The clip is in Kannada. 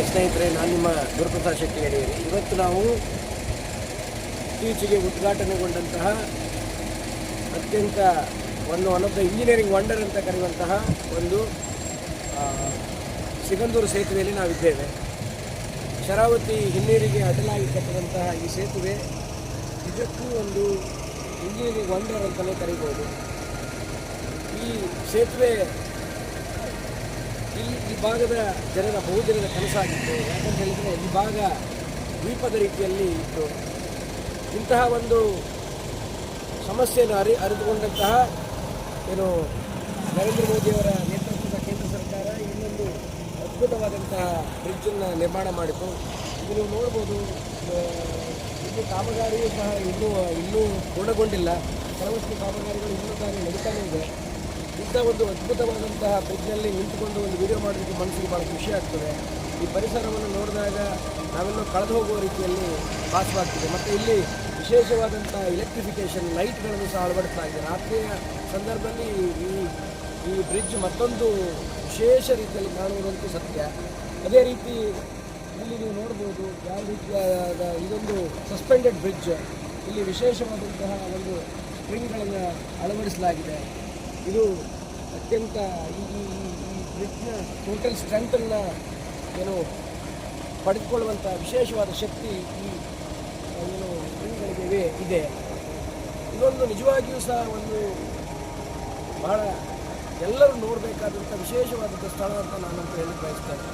ಸ್ನೇಹಿತರೆ, ನಾನು ನಿಮ್ಮ ಗುರುಪ್ರಸಾದ್ ಶೆಟ್ಟಿ ಹೇಳಿದರೆ ಇವತ್ತು ನಾವು ಇತ್ತೀಚೆಗೆ ಉದ್ಘಾಟನೆಗೊಂಡಂತಹ ಅತ್ಯಂತ ಒಂದು one of the engineering wonder ಅಂತ ಕರೆಯುವಂತಹ ಒಂದು ಸಿಗಂದೂರು ಸೇತುವೆಯಲ್ಲಿ ನಾವಿದ್ದೇವೆ. ಶರಾವತಿ ಹಿನ್ನೀರಿಗೆ ಅಡಲಾಗಿ ಕಟ್ಟಿದಂತಹ ಈ ಸೇತುವೆ ನಿಜಕ್ಕೂ ಒಂದು ಇಂಜಿನಿಯರಿಂಗ್ ವಂಡರ್ ಅಂತಲೇ ಕರೀಬೋದು. ಈ ಸೇತುವೆ ಈ ಈ ಭಾಗದ ಜನರ ಬಹುದಿನದ ಕನಸಾಗಿತ್ತು. ಯಾಕಂತ ಹೇಳಿದರೆ ಈ ಭಾಗ ದ್ವೀಪದ ರೀತಿಯಲ್ಲಿ ಇತ್ತು. ಇಂತಹ ಒಂದು ಸಮಸ್ಯೆಯನ್ನು ಅರಿ, ಅರಿತುಕೊಂಡಂತಹ ಏನು ನರೇಂದ್ರ ಮೋದಿಯವರ ನೇತೃತ್ವದ ಕೇಂದ್ರ ಸರ್ಕಾರ ಇನ್ನೊಂದು ಅದ್ಭುತವಾದಂತಹ ಬ್ರಿಡ್ಜನ್ನು ನಿರ್ಮಾಣ ಮಾಡಿತು ಇದು ನೀವು ನೋಡ್ಬೋದು ಇದು ಕಾಮಗಾರಿಯೂ ಸಹ ಇನ್ನೂ ಇನ್ನೂ ಪೂರ್ಣಗೊಂಡಿಲ್ಲ. ಕೆಲವಷ್ಟು ಕಾಮಗಾರಿಗಳು ಇನ್ನೂ ಕಾರ್ಯ ನಡೀತಾನೆ ಇದೆ. ಇಂಥ ಒಂದು ಅದ್ಭುತವಾದಂತಹ ಬ್ರಿಡ್ಜ್ನಲ್ಲಿ ನಿಂತುಕೊಂಡು ಒಂದು ವಿಡಿಯೋ ಮಾಡೋದಕ್ಕೆ ಮನಸ್ಸಿಗೆ ಭಾಳ ಖುಷಿ ಆಗ್ತದೆ. ಈ ಪರಿಸರವನ್ನು ನೋಡಿದಾಗ ನಾವೆಲ್ಲ ಕಳೆದು ಹೋಗುವ ರೀತಿಯಲ್ಲಿ ಭಾಸವಾಗ್ತದೆ. ಮತ್ತು ಇಲ್ಲಿ ವಿಶೇಷವಾದಂಥ ಇಲೆಕ್ಟ್ರಿಫಿಕೇಷನ್ ಲೈಟ್ಗಳನ್ನು ಸಹ ಅಳವಡಿಸ್ತಾ ಇದೆ. ರಾತ್ರಿಯ ಸಂದರ್ಭದಲ್ಲಿ ಈ ಈ ಬ್ರಿಡ್ಜ್ ಮತ್ತೊಂದು ವಿಶೇಷ ರೀತಿಯಲ್ಲಿ ಕಾಣುವುದಂತೂ ಸತ್ಯ. ಅದೇ ರೀತಿ ಇಲ್ಲಿ ನೀವು ನೋಡ್ಬೋದು ಯಾವ ರೀತಿಯಾದ ಇದೊಂದು ಸಸ್ಪೆಂಡೆಡ್ ಬ್ರಿಡ್ಜ್ ಇಲ್ಲಿ ವಿಶೇಷವಾದಂತಹ ಒಂದು ಸ್ಪ್ರಿಂಗ್ಗಳನ್ನು ಅಳವಡಿಸಲಾಗಿದೆ. ಇದು ಅತ್ಯಂತ ಈ ಈ ಬ್ರಿಡ್ಜ್ನ ಟೋಟಲ್ ಸ್ಟ್ರೆಂತನ್ನು ಏನು ಪಡೆದುಕೊಳ್ಳುವಂಥ ವಿಶೇಷವಾದ ಶಕ್ತಿ ಈ ಏನು ಸ್ಪ್ರಿಂಗ್ಗಳಿಗೆ ಇದೆ. ಇದೊಂದು ನಿಜವಾಗಿಯೂ ಸಹ ಒಂದು ಬಹಳ ಎಲ್ಲರೂ ನೋಡಬೇಕಾದಂಥ ವಿಶೇಷವಾದಂಥ ಸ್ಥಳ ಅಂತ ನಾನಂತೂ ಹೇಳಿ ಬಯಸ್ತೇನೆ.